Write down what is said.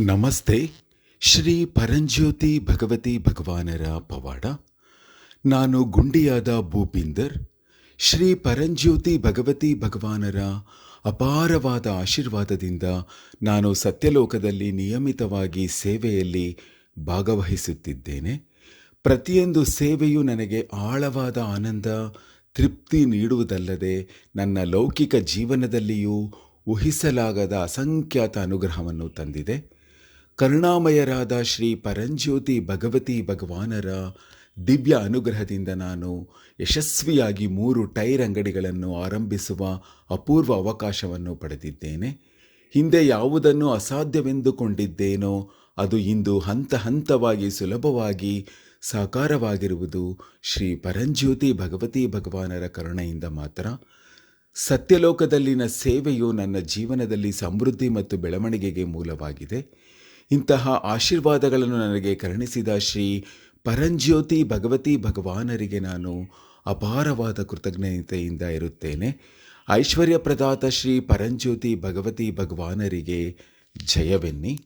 ನಮಸ್ತೆ. ಶ್ರೀ ಪರಂಜ್ಯೋತಿ ಭಗವತಿ ಭಗವಾನರ ಪವಾಡ. ನಾನು ಗುಂಡಿಯಾದ ಭೂಪಿಂದರ್. ಶ್ರೀ ಪರಂಜ್ಯೋತಿ ಭಗವತಿ ಭಗವಾನರ ಅಪಾರವಾದ ಆಶೀರ್ವಾದದಿಂದ ನಾನು ಸತ್ಯಲೋಕದಲ್ಲಿ ನಿಯಮಿತವಾಗಿ ಸೇವೆಯಲ್ಲಿ ಭಾಗವಹಿಸುತ್ತಿದ್ದೇನೆ. ಪ್ರತಿಯೊಂದು ಸೇವೆಯು ನನಗೆ ಆಳವಾದ ಆನಂದ, ತೃಪ್ತಿ ನೀಡುವುದಲ್ಲದೆ ನನ್ನ ಲೌಕಿಕ ಜೀವನದಲ್ಲಿಯೂ ಊಹಿಸಲಾಗದ ಅಸಂಖ್ಯಾತ ಅನುಗ್ರಹವನ್ನು ತಂದಿದೆ. ಕರುಣಾಮಯರಾದ ಶ್ರೀ ಪರಂಜ್ಯೋತಿ ಭಗವತಿ ಭಗವಾನರ ದಿವ್ಯ ಅನುಗ್ರಹದಿಂದ ನಾನು ಯಶಸ್ವಿಯಾಗಿ ಮೂರು ಟೈರ್ ಅಂಗಡಿಗಳನ್ನು ಆರಂಭಿಸುವ ಅಪೂರ್ವ ಅವಕಾಶವನ್ನು ಪಡೆದಿದ್ದೇನೆ. ಹಿಂದೆ ಯಾವುದನ್ನು ಅಸಾಧ್ಯವೆಂದುಕೊಂಡಿದ್ದೇನೋ ಅದು ಇಂದು ಹಂತ ಹಂತವಾಗಿ ಸುಲಭವಾಗಿ ಸಾಕಾರವಾಗಿರುವುದು ಶ್ರೀ ಪರಂಜ್ಯೋತಿ ಭಗವತಿ ಭಗವಾನರ ಕರುಣೆಯಿಂದ ಮಾತ್ರ. ಸತ್ಯಲೋಕದಲ್ಲಿನ ಸೇವೆಯು ನನ್ನ ಜೀವನದಲ್ಲಿ ಸಮೃದ್ಧಿ ಮತ್ತು ಬೆಳವಣಿಗೆಗೆ ಮೂಲವಾಗಿದೆ. ಇಂತಹ ಆಶೀರ್ವಾದಗಳನ್ನು ನನಗೆ ಕರುಣಿಸಿದ ಶ್ರೀ ಪರಂಜ್ಯೋತಿ ಭಗವತಿ ಭಗವಾನರಿಗೆ ನಾನು ಅಪಾರವಾದ ಕೃತಜ್ಞತೆಯಿಂದ ಇರುತ್ತೇನೆ. ಐಶ್ವರ್ಯ ಪ್ರದಾತ ಶ್ರೀ ಪರಂಜ್ಯೋತಿ ಭಗವತಿ ಭಗವಾನರಿಗೆ ಜಯವೆನ್ನಿ.